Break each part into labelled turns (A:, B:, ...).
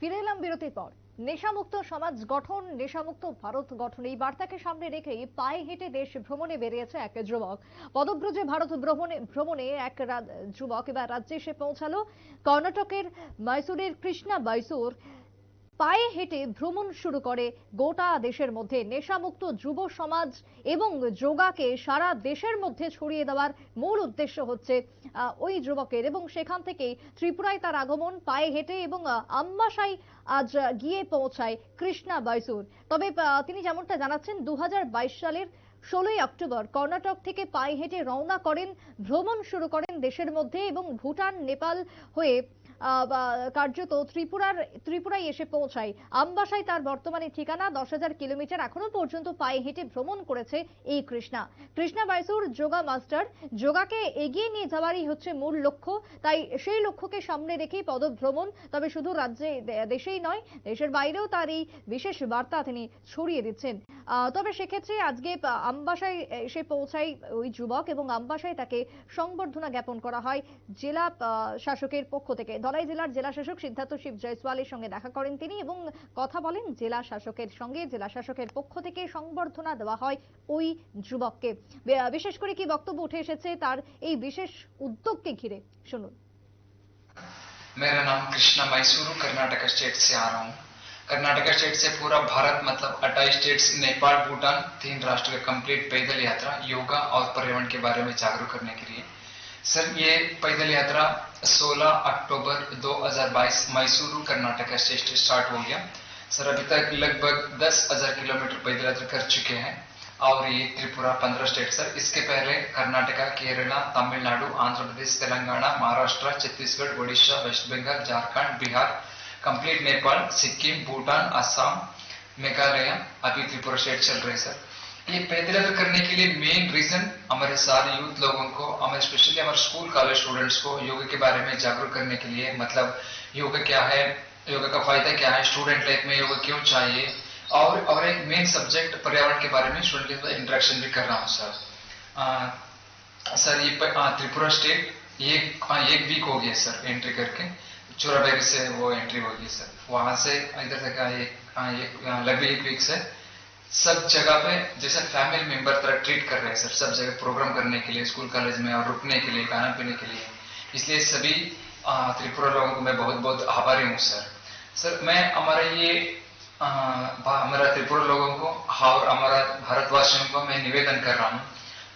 A: ফিরে এলাম বিরতির পর। নেশামুক্ত সমাজ গঠন, নেশামুক্ত ভারত গঠন, এই বার্তাকে সামনে রেখেই পায়ে হেঁটে দেশ ভ্রমণে বেরিয়েছে এক যুবক। পদব্রজে ভারত ভ্রমণে ভ্রমণে এক যুবক এবার রাজ্যে এসে পৌঁছালো। কর্ণাটকের মাইসুরের কৃষ্ণা বাইসুর পায়ে হেঁটে ভ্রমণ শুরু করে গোটা দেশের মধ্যে নেশামুক্ত যুব সমাজ এবং যোগাকে সারা দেশের মধ্যে ছড়িয়ে দেওয়ার মূল উদ্দেশ্য হচ্ছে ওই যুবকের। এবং সেখান থেকেই ত্রিপুরায় তার আগমন, পায়ে হেঁটে এবং আম্মাশাই আজ গিয়ে পৌঁছায় কৃষ্ণা বাইসুর। তবে তিনি যেমনটা জানাচ্ছেন দু হাজার বাইশ সালের ষোলোই অক্টোবর কর্ণাটক থেকে পায়ে হেঁটে রওনা করেন, ভ্রমণ শুরু করেন দেশের মধ্যে এবং ভুটান, নেপাল হয়ে কার্যত ত্রিপুরার, ত্রিপুরায় এসে পৌঁছায়। আমবাসায় তার বর্তমানে ঠিকানা দশ হাজার কিলোমিটার এখনও পর্যন্ত পায়ে হেঁটে ভ্রমণ করেছে এই কৃষ্ণা। কৃষ্ণা বাইসুর যোগা মাস্টার। যোগাকে এগিয়ে নিয়ে যাওয়ারই হচ্ছে মূল লক্ষ্য। তাই সেই লক্ষ্যকে সামনে রেখেই পদভ্রমণ। তবে শুধু রাজ্যে দেশেই নয়, দেশের বাইরেও তার এই বিশেষ বার্তা তিনি ছড়িয়ে দিচ্ছেন। তবে সেক্ষেত্রে আজকে আহ, আমবাসায় এসে পৌঁছায় ওই যুবক এবং আমবাসায় তাকে সংবর্ধনা জ্ঞাপন করা হয় জেলা আহ, শাসকের পক্ষ থেকে ধলাই জেলার জেলা শাসক সিদ্ধার্থ শিব জয়সওয়ালের সঙ্গে দেখা করেন তিনি এবং কথা বলেন জেলা শাসকের সঙ্গে জেলা শাসকের পক্ষ থেকে সংবর্ধনা দেওয়া হয় ওই যুবককে বে- বিশেষ করে কি বক্তব্য উঠে এসেছে তার এই বিশেষ उद्योग ঘিরে শুনুন
B: मेरा नाम कृष्णा मैसूरू कर्नाटक स्टेट से आ रहा हूँ कर्नाटक स्टेट से पूरा भारत मतलब 28 स्टेट्स नेपाल भूटान तीन राष्ट्र का कंप्लीट पैदल यात्रा योगा और पर्यावरण के बारे में जागरूक करने के लिए। सर ये पैदल यात्रा 16 अक्टूबर 2022 मैसूरू कर्नाटक स्टेट से स्टार्ट हो गया। सर अभी तक लगभग 10,000 किलोमीटर पैदल यात्रा कर चुके हैं और ये त्रिपुरा 15 स्टेट। सर इसके पहले कर्नाटका केरला तमिलनाडु आंध्र प्रदेश तेलंगाना महाराष्ट्र छत्तीसगढ़ उड़ीसा वेस्ट बंगाल झारखंड बिहार कंप्लीट नेपाल सिक्किम भूटान असम मेघालय अभी त्रिपुरा स्टेट चल रहे सर। ये पैदल करने के लिए मेन रीजन हमारे सारे यूथ लोगों को हमें स्पेशली हमारे स्कूल कॉलेज स्टूडेंट्स को योगा के बारे में जागरूक करने के लिए मतलब योगा क्या है योगा का फ़ायदा क्या है स्टूडेंट लाइफ में योगा क्यों चाहिए, और और एक मेन सब्जेक्ट पर्यावरण के बारे में स्टूडेंट के साथ इंटरेक्शन भी कर रहा हूँ सर। सर, ये त्रिपुरा स्टेट एक वीक हो गया सर एंट्री करके। चोराबेरी से वो एंट्री हो गई सर। वहाँ से इधर तक एक अ, लगभग एक वीक से। सब जगह पे जैसे फैमिली मेंबर तरह ट्रीट कर रहे हैं सर सब जगह प्रोग्राम करने के लिए स्कूल कॉलेज में और रुकने के लिए खाना पीने के लिए। इसलिए सभी त्रिपुरा लोगों को मैं बहुत बहुत आभारी हूँ सर। सर मैं हमारा ये हमारा त्रिपुरा लोगों को और हमारा भारतवासियों को मैं निवेदन कर रहा हूँ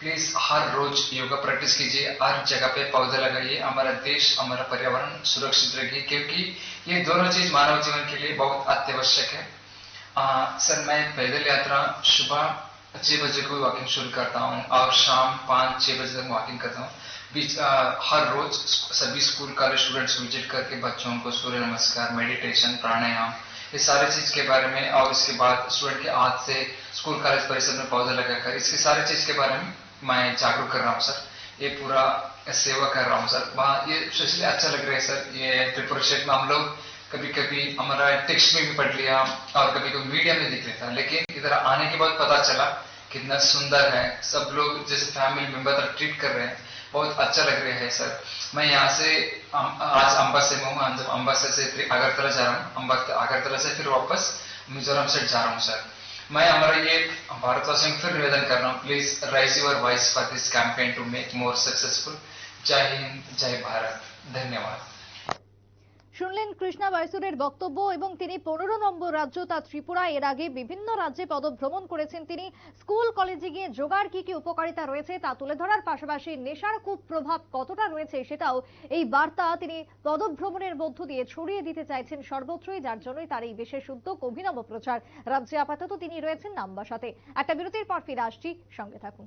B: प्लीज़ हर रोज योगा प्रैक्टिस कीजिए हर जगह पे पौधे लगाइए हमारा देश हमारा पर्यावरण सुरक्षित रखिए क्योंकि ये दोनों चीज़ मानव जीवन के लिए बहुत अत्यावश्यक है। आ, सर मैं पैदल यात्रा सुबह छह बजे को वॉकिंग शुरू करता हूँ और शाम पाँच छह बजे तक वॉकिंग करता हूँ। बीच आ, हर रोज सभी स्कूल कॉलेज स्टूडेंट्स विज़िट करके बच्चों को सूर्य नमस्कार मेडिटेशन प्राणायाम ये सारे चीज़ के बारे में और इसके बाद स्टूडेंट के हाथ से स्कूल कॉलेज परिसर में पौधा लगाकर इसके सारे चीज़ के बारे में मैं जागरूक कर रहा हूँ, सर। ये पूरा सेवा कर रहा हूँ, सर। वहाँ ये स्पेशली अच्छा लग रहा है, सर। ये त्रिपुरा क्षेत्र में हम लोग कभी कभी हमारा टेक्स्ट में भी पढ़ लिया और कभी कभी मीडिया में दिख लेता लेकिन इधर आने के बाद पता चला कितना सुंदर है। सब लोग जैसे फैमिली मेंबर तरह ट्रीट कर रहे हैं। बहुत अच्छा लग रहा है, सर। मैं यहाँ से आज अम्बा से हूँ। आज अम्बासा से फिर अगरतला जा रहा हूँ। अम्बा अगरतला से फिर वापस मिजोरम से जा रहा हूँ, सर। मैं हमारा ये भारतवासियों को फिर निवेदन कर रहा हूँ please raise your voice for this campaign to make more successful Jai Hind, Jai Bharat. धन्यवाद.
A: শুনলেন কৃষ্ণা বাইসুরের বক্তব্য এবং তিনি পনেরো নম্বর রাজ্য তা ত্রিপুরা। এর আগে বিভিন্ন রাজ্যে পদভ্রমণ করেছেন তিনি। স্কুল, কলেজে গিয়ে যোগার কি কি উপকারিতা রয়েছে তা তুলে ধরার পাশাপাশি নেশার কুপ্রভাব কতটা রয়েছে সেটাও এই বার্তা তিনি পদভ্রমণের মধ্য দিয়ে ছড়িয়ে দিতে চাইছেন সর্বত্রই, যার জন্যই তার এই বিশেষ উদ্যোগ অভিনব প্রচার। রাজ্যে আপাতত তিনি রয়েছেন নাম্বাসাতে একটা বিরতির পর ফিরে আসছি। সঙ্গে থাকুন।